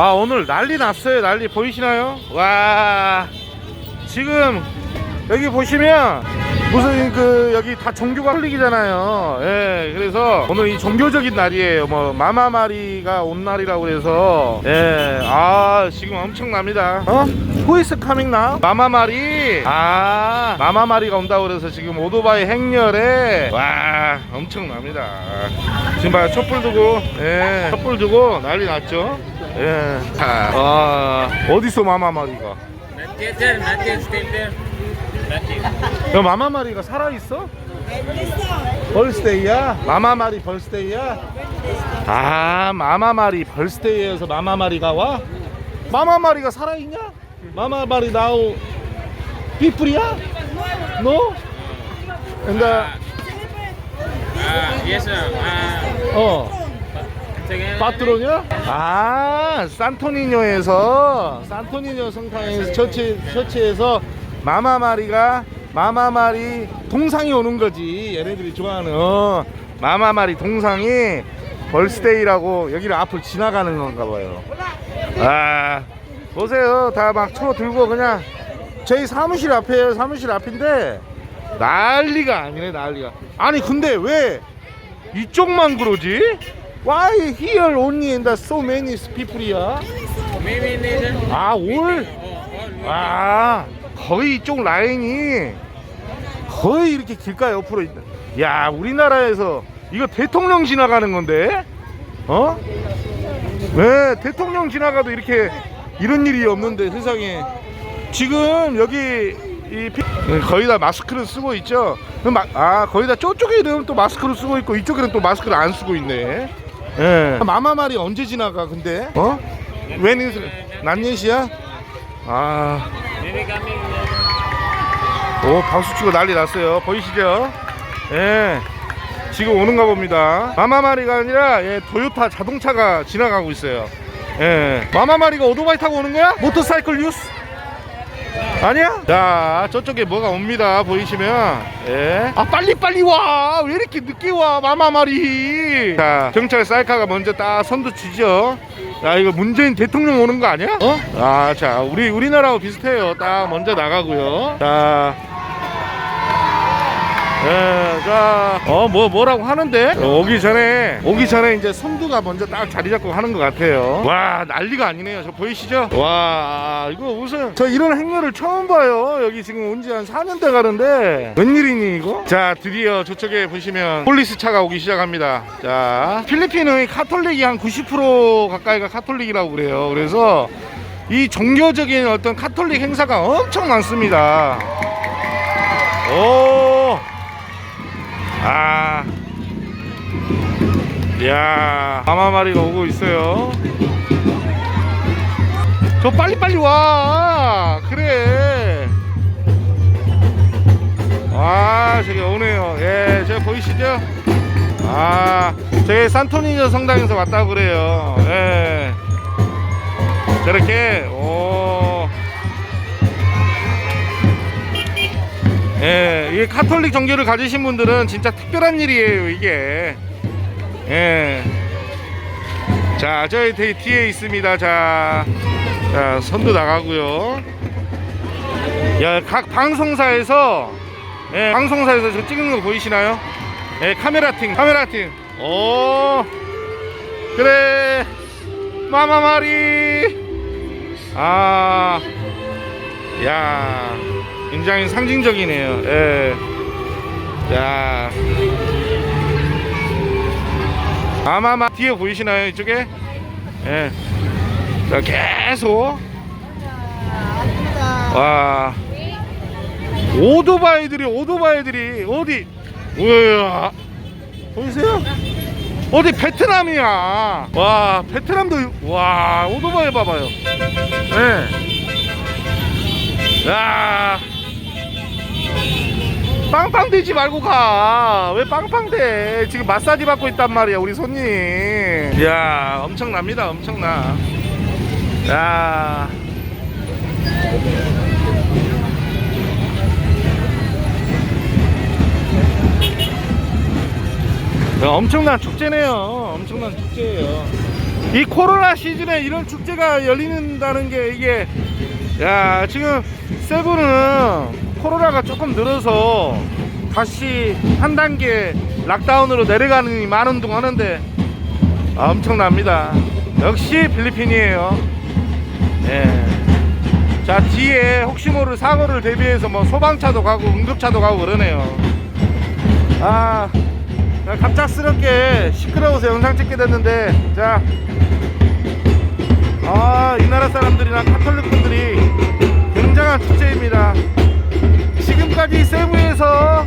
아 오늘 난리 났어요. 난리. 보이시나요? 와. 지금 여기 보시면 무슨 그 여기 다 종교가 흘리기잖아요. 예 그래서 오늘 이 종교적인 날이에요. 뭐 마마마리가 온 날이라고 그래서. 예아 지금 엄청납니다. 어? Is coming now? 마마마리. 아 마마마리가 온다고 그래서 지금 오토바이 행렬에 와 엄청납니다. 지금 봐요. 촛불 두고. 예 촛불 두고 난리 났죠 예. 아, 어디서 마마마리가? 야, 마마마리가 살아있어? 벌스데이야? 마마마리 벌스데이야? 아, 마마마리 벌스데이에서 마마마리가 와? 마마마리가 살아있냐? 마마마리 나우 삐뿌리야? 너? 근데 Ah, yes, sir. Ah, 어 빠트로냐? 아 산토니뇨에서 산토니뇨 성당에서 처치, 처치에서 마마마리가 마마마리 동상이 오는 거지. 얘네들이 좋아하는 어, 마마마리 동상이 벌스데이라고 여기를 앞을 지나가는 건가 봐요. 아 보세요. 다 막 초 들고 그냥 저희 사무실 앞이에요. 사무실 앞인데 난리가 아니네 난리가. 아니 근데 왜 이쪽만 그러지? Why here only in the so many? Maybe there. sir. 아, 올? 아, 거의 이쪽 라인이 거의 이렇게 길가 옆으로 있다. 야, 우리나라에서 이거 대통령 지나가는 건데? 어? 왜 대통령 지나가도 이렇게 이런 일이 없는데 세상에 지금 여기 이 피- 거의 다 마스크를 쓰고 있죠. 마- 아 거의 다 저쪽에는 또 마스크를 쓰고 있고 이쪽에는 또 마스크를 안 쓰고 있네. 예. 마마말이 언제 지나가 근데? 어? 웬 난예시야? 아. 오 박수 치고 난리 났어요. 보이시죠? 예. 지금 오는가 봅니다. 마마마리가 아니라 예, 도요타 자동차가 지나가고 있어요. 예. 마마마리가 오토바이 타고 오는 거야? 모터사이클 뉴스? 아니야? 자, 저쪽에 뭐가 옵니다. 보이시면. 예. 아, 빨리 빨리 와. 왜 이렇게 늦게 와? 마마마리. 자, 경찰 사이카가 먼저 딱 선두 치죠. 야, 이거 문재인 대통령 오는 거 아니야? 어? 아, 자, 우리 우리나라하고 비슷해요. 딱 먼저 나가고요. 자, 예, 자, 어, 뭐, 뭐라고 하는데? 어, 오기 전에, 오기 전에 이제 선두가 먼저 딱 자리 잡고 하는 것 같아요. 와, 난리가 아니네요. 저 보이시죠? 와, 이거 무슨, 저 이런 행렬을 처음 봐요. 여기 지금 온 지 한 4년 돼 가는데. 웬일이니, 이거? 자, 드디어 저쪽에 보시면 폴리스 차가 오기 시작합니다. 자, 필리핀의 카톨릭이 한 90% 가까이가 카톨릭이라고 그래요. 그래서 이 종교적인 어떤 카톨릭 행사가 엄청 많습니다. 오! 아. 야, 마마마리가 오고 있어요. 저 빨리빨리 와. 그래. 아, 저기 오네요. 예, 제가 보이시죠? 아, 저기 산토니저 성당에서 왔다고 그래요. 예. 저렇게, 오. 예, 이게 카톨릭 종교를 가지신 분들은 진짜 특별한 일이에요, 이게. 예. 자, 저희 뒤- 뒤에 있습니다. 자, 자, 선도 나가고요. 야, 각 방송사에서, 예, 방송사에서 저 찍는 거 보이시나요? 예, 카메라 팀, 카메라 팀. 오, 그래, 마마마리. 아, 야. 굉장히 상징적이네요. 예. 자. 아마마 뒤에 보이시나요? 이쪽에? 예. 자, 계속. 와. 오토바이들이, 오토바이들이, 어디? 우와. 보이세요? 어디 베트남이야. 와, 베트남도, 와, 오토바이 봐봐요. 예. 야 빵빵 대지 말고 가. 왜 빵빵 대? 지금 마사지 받고 있단 말이야, 우리 손님. 야 엄청납니다, 엄청나. 야. 야, 엄청난 축제네요. 엄청난 축제예요. 이 코로나 시즌에 이런 축제가 열리는다는 게 이게 야 지금 세부는 코로나가 조금 늘어서 다시 한 단계 락다운으로 내려가는 많은 둥 하는데 아, 엄청납니다. 역시 필리핀이에요. 예. 자 뒤에 혹시 모를 사고를 대비해서 뭐 소방차도 가고 응급차도 가고 그러네요. 아 갑작스럽게 시끄러워서 영상 찍게 됐는데 자. 아, 이 나라 사람들이나 카톨릭 분들이 굉장한 축제입니다. 지금까지 세부에서